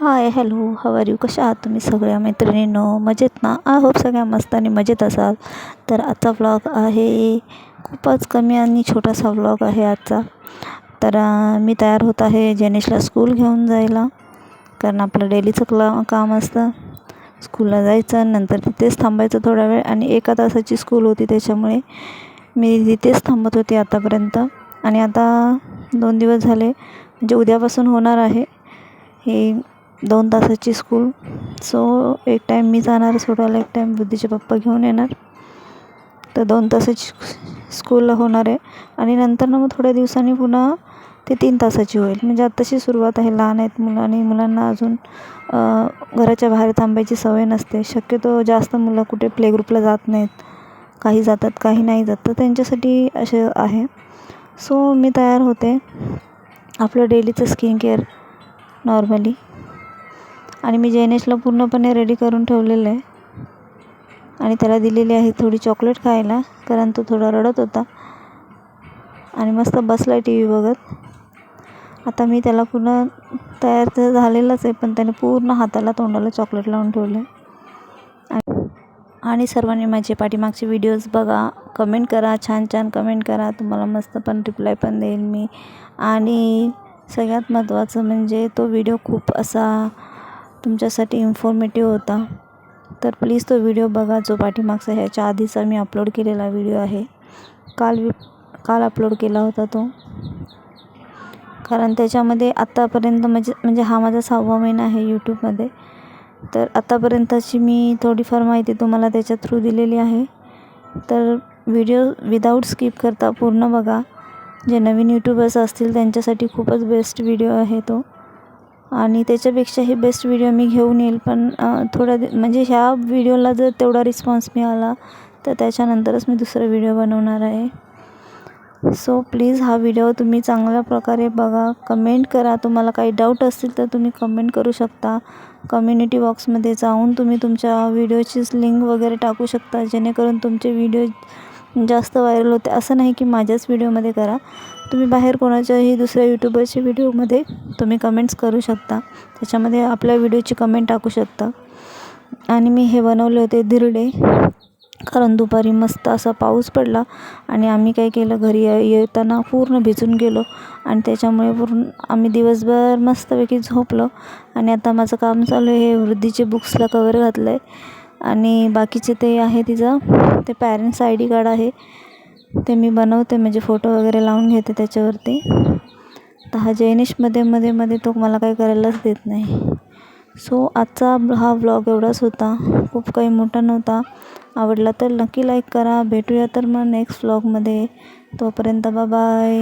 Hi hello how you कशा आहात तुम्ही सगळ्या मैत्रिणींनो? मजेत ना? आय होप सगळ्या मस्त आणि मजेत असाल. तर आजचा व्लॉग आहे खूपच कमी आणि छोटासा व्लॉग आहे आजचा. तर मी तयार होत आहे जनेशला स्कूल घेऊन जायला. कारण आपलं डेलीचं क्ला काम असतं. स्कूलला जायचं नंतर तिथेच थांबायचं थोडा वेळ आणि एका तासाची स्कूल होती त्याच्यामुळे मी तिथेच थांबत होते आतापर्यंत. आणि आता दोन दिवस झाले म्हणजे उद्यापासून होणार आहे. हे दोन तासाची स्कूल सो एक टाईम मी जाणार सोडायला एक टाईम बुद्धीचे पप्पा घेऊन येणार. तर दोन तासाची स्कूल होणार आहे. आणि नंतर ना मग थोड्या दिवसांनी पुन्हा ते तीन तासाची होईल. म्हणजे आत्ताशी सुरुवात आहे. लहान आहेत मुलं आणि मुलांना अजून घराच्या बाहेर थांबायची सवय नसते. शक्यतो जास्त मुलं कुठे प्ले ग्रुपला जात नाहीत. काही जातात काही नाही जात. तर त्यांच्यासाठी असे आहे. सो मी तयार होते. आपलं डेलीचं स्किन केअर नॉर्मली आणि मी जैनेशला पूर्णपणे रेडी करून ठेवलेलं आहे. आणि त्याला दिलेली आहे थोडी चॉकलेट खायला कारण तो थोडा रडत होता. आणि मस्त बसला आहे टी व्ही बघत. आता मी त्याला पूर्ण तयार तर झालेलंच आहे पण त्याने पूर्ण हाताला तोंडाला चॉकलेट लावून ठेवलं आहे आणि सर्वांनी माझे पाठीमागचे व्हिडिओज बघा कमेंट करा छान छान कमेंट करा. तुम्हाला मस्त पण रिप्लाय पण देईल मी. आणि सगळ्यात महत्त्वाचं म्हणजे तो व्हिडिओ खूप असा तुमच्यासाठी इन्फॉर्मेटिव्ह होता. तर प्लीज तो व्हिडिओ बघा जो पाठीमागचा ह्याच्या आधीचा मी अपलोड केलेला व्हिडिओ आहे. काल वि काल अपलोड केला होता तो. कारण त्याच्यामध्ये आत्तापर्यंत म्हणजे म्हणजे हा माझा सहावा महिना आहे यूट्यूबमध्ये तर आत्तापर्यंतची मी थोडीफार माहिती तुम्हाला त्याच्या थ्रू दिलेली आहे. तर व्हिडिओ विदाऊट स्किप करता पूर्ण बघा. जे नवीन यूट्यूबर्स असतील त्यांच्यासाठी खूपच बेस्ट व्हिडिओ आहे तो. आणि त्याच्यापेक्षाही बेस्ट व्हिडिओ मी घेऊन येईल. पण थोड्या म्हणजे ह्या व्हिडिओला जर तेवढा रिस्पॉन्स मिळाला तर त्याच्यानंतरच मी दुसरा व्हिडिओ बनवणार आहे. सो प्लीज हा व्हिडिओ तुम्ही चांगल्या प्रकारे बघा. कमेंट करा. तुम्हाला काही डाऊट असतील तर तुम्ही कमेंट करू शकता. कम्युनिटी बॉक्समध्ये जाऊन तुम्ही तुमच्या व्हिडिओचीच लिंक वगैरे टाकू शकता. जेणेकरून तुमचे व्हिडिओ जास्त व्हायरल होते. असं नाही की माझ्याच व्हिडिओमध्ये करा. तुम्ही बाहेर कोणाच्याही दुसऱ्या यूट्यूबरच्या व्हिडिओमध्ये तुम्ही कमेंट्स करू शकता. त्याच्यामध्ये आपल्या व्हिडिओची कमेंट टाकू शकता. आणि मी हे बनवले होते धिरडे कारण दुपारी मस्त असा पाऊस पडला आणि आम्ही काय केलं घरी येताना पूर्ण भिजून गेलो. आणि त्याच्यामुळे पूर्ण आम्ही दिवसभर मस्तपैकी झोपलो. आणि आता माझं काम चालू आहे. हे वृद्धीचे बुक्सला कवर घातलं आहे आणि बाकीचे ते आहे तिचं ते पॅरेंट्स आय डी कार्ड आहे. ते मी बनवते म्हणजे फोटो वगैरे लावून घेते त्याच्यावरती. तर हा जैनिशमध्ये मध्ये मध्ये तो मला काही करायलाच देत नाही. सो आजचा हा ब्लॉग एवढाच होता. खूप काही मोठा नव्हता. आवडला तर नक्की लाईक करा. भेटूया तर मग नेक्स्ट व्लॉगमध्ये तोपर्यंत बाय